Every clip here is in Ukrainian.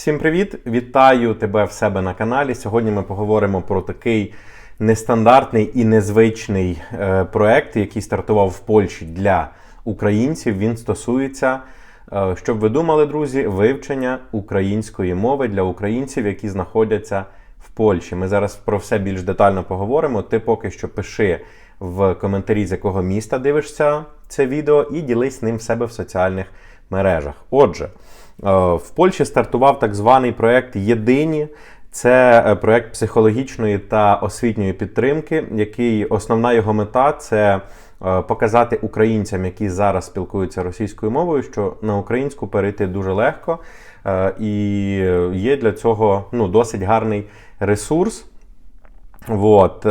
Всім привіт! Вітаю тебе в себе на каналі. Сьогодні ми поговоримо про такий нестандартний і незвичний е, проект, який стартував в Польщі для українців. Він стосується, е, щоб ви думали, друзі, вивчення української мови для українців, які знаходяться в Польщі. Ми зараз про все більш детально поговоримо. Ти поки що пиши в коментарі, з якого міста дивишся це відео, і ділись ним в себе в соціальних мережах. Отже. Е, В Польщі стартував так званий проект Єдині. Це е, проект психологічної та освітньої підтримки, який основна його мета це е, показати українцям, які зараз спілкуються російською мовою, що на українську перейти дуже легко, і є для цього ну, досить гарний ресурс. От, е,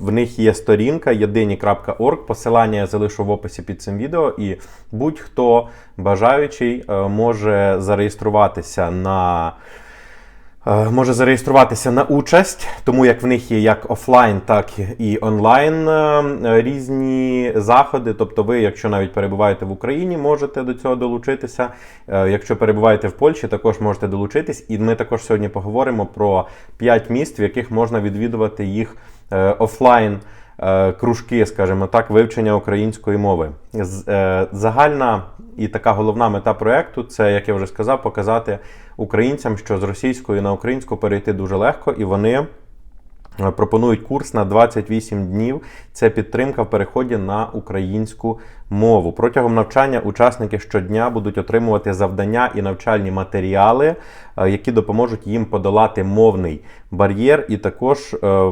в них є сторінка єдині.орг. Посилання я залишу в описі під цим відео, і будь-хто бажаючий е, може зареєструватися на. Е, Може зареєструватися на участь, тому як в них є як офлайн, так і онлайн е, різні заходи. Тобто, ви, якщо навіть перебуваєте в Україні, можете до цього долучитися. Е, Якщо перебуваєте в Польщі, також можете долучитись. І ми також сьогодні поговоримо про 5 міст, в яких можна відвідувати їх е, офлайн. Е, Кружки, скажімо так, вивчення української мови. Е, Загальна і така головна мета проекту це, як я вже сказав, показати українцям, що з російської на українську перейти дуже легко, і вони Пропонують курс на 28 днів. Це підтримка в переході на українську мову. Протягом навчання учасники щодня будуть отримувати завдання і навчальні матеріали, е, які допоможуть їм подолати мовний бар'єр. І також е,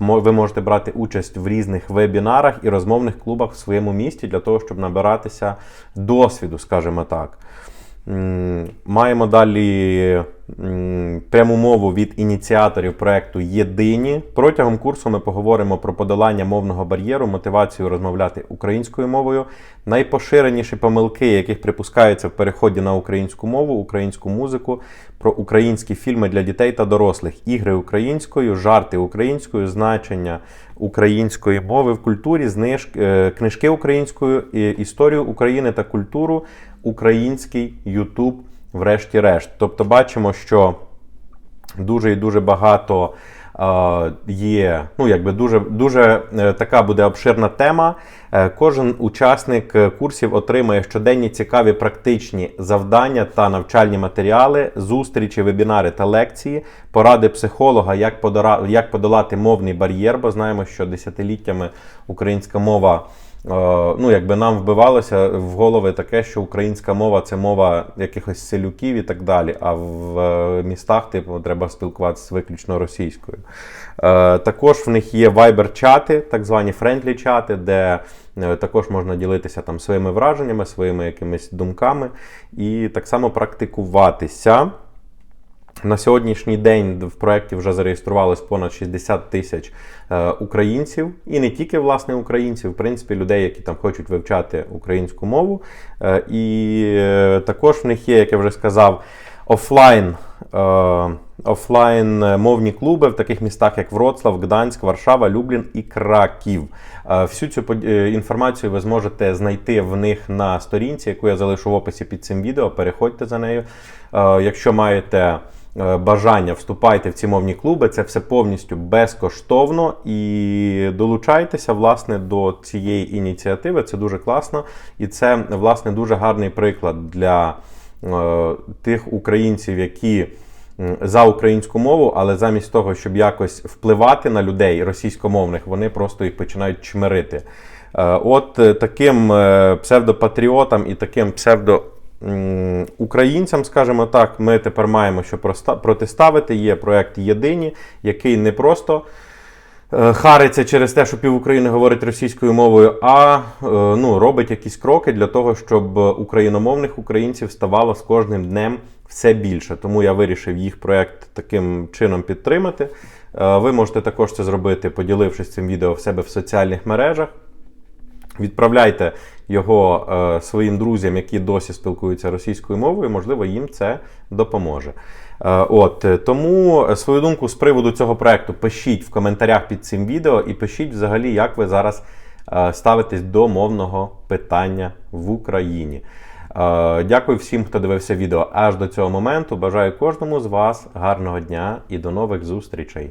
ви можете брати участь в різних вебінарах і розмовних клубах в своєму місті для того, щоб набиратися досвіду, скажімо так. Маємо далі пряму мову від ініціаторів проекту Єдині. Протягом курсу ми поговоримо про подолання мовного бар'єру, мотивацію розмовляти українською мовою, найпоширеніші помилки, яких припускаються в переході на українську мову, українську музику, про українські фільми для дітей та дорослих, ігри українською, жарти українською, значення української мови в культурі, зниж- е, книжки українською, історію України та культуру, український Ютуб, врешті-решт. Тобто бачимо, що дуже і дуже багато е, є. Ну, якби дуже, дуже е, така буде обширна тема. Е, Кожен учасник курсів отримає щоденні цікаві практичні завдання та навчальні матеріали, зустрічі, вебінари та лекції, поради психолога, як подолати мовний бар'єр, бо знаємо, що десятиліттями українська мова. Е, Ну, якби нам вбивалося в голови таке, що українська мова це мова якихось селюків і так далі. А в е, містах, типу, треба спілкуватися виключно російською. Е, Також в них є Viber-чати, так звані френдлі чати, де також можна ділитися там своїми враженнями, своїми якимись думками і так само практикуватися. На сьогоднішній день в проєкті вже зареєструвалось понад 60 тисяч е, українців, і не тільки власне українців, в принципі, людей, які там хочуть вивчати українську мову. Е, і е, також в них є, як я вже сказав, офлайн. Офлайн мовні клуби в таких містах, як Вроцлав, Гданськ, Варшава, Люблін і Краків. Всю цю інформацію ви зможете знайти в них на сторінці, яку я залишу в описі під цим відео. Переходьте за нею. Якщо маєте бажання, вступайте в ці мовні клуби. Це все повністю безкоштовно і долучайтеся власне до цієї ініціативи. Це дуже класно, і це власне дуже гарний приклад для е, тих українців, які за українську мову, але замість того, щоб якось впливати на людей російськомовних, вони просто їх починають чмирити. Е, От е, таким е, псевдопатріотам і таким псевдо. Українцям, скажімо так, ми тепер маємо що протиставити. Є проект Єдині, який не просто е, хариться через те, що пів України говорить російською мовою, а е, ну, робить якісь кроки для того, щоб україномовних українців ставало з кожним днем все більше. Тому я вирішив їх проект таким чином підтримати. Е, Ви можете також це зробити, поділившись цим відео в себе в соціальних мережах. Відправляйте його е, своїм друзям, які досі спілкуються російською мовою, можливо, їм це допоможе. Е, от е, тому свою думку з приводу цього проекту пишіть в коментарях під цим відео і пишіть взагалі, як ви зараз е, ставитесь до мовного питання в Україні. Е, Дякую всім, хто дивився відео аж до цього моменту. Бажаю кожному з вас гарного дня і до нових зустрічей.